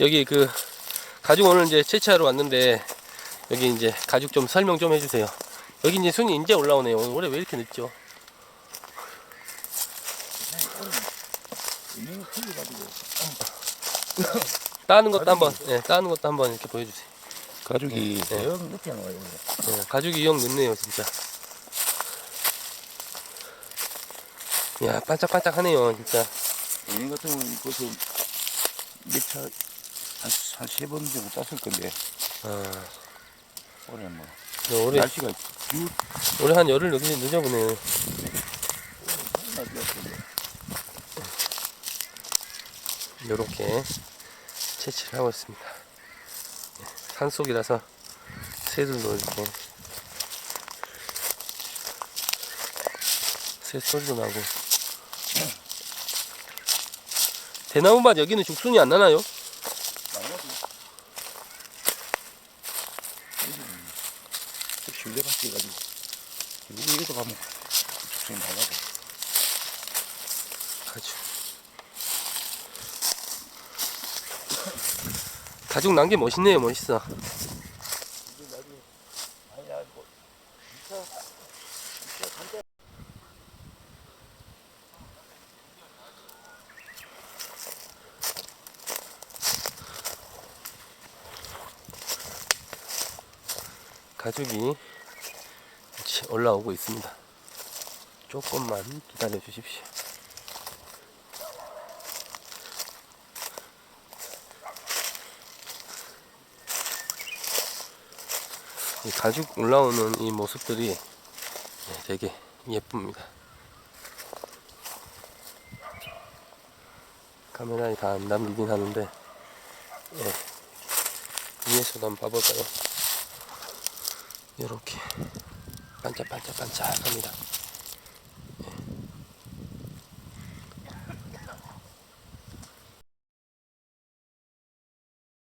여기 그 가죽 오늘 이제 채취하러 왔는데 여기 이제 가죽 좀 설명 좀 해주세요. 여기 이제 순이 이제 올라오네요. 오늘 올해 왜 이렇게 늦죠? 따는 것도 한번, 예, 따는 것도 한번 이렇게 보여주세요. 가죽이 네. 영 높이 나와요. 예, 가죽이 영 늦네요, 진짜. 야, 반짝반짝하네요, 진짜. 얘네 같은 경우는 벌써 몇차 한세 번 정도 땄을 건데 아, 올해 뭐 올해, 날씨가 유 올해 한 열흘 늦, 늦어보네요. 날씨였는데 요렇게 채취를 하고 있습니다. 예, 산속이라서 새들도 이렇게 새 소리도 나고 대나무밭 여기는 죽순이 안 나나요? 실내밖에 가지고 여기도 가면 죽성이 나가고 가죽 가죽 난 게 멋있네요 멋있어 가죽이 올라오고 있습니다 조금만 기다려 주십시오 이 가죽 올라오는 이 모습들이 네, 되게 예쁩니다. 카메라에 다 안 담기긴 하는데 예, 위에서도 한번 봐볼까요? 이렇게 반짝반짝 반짝합니다.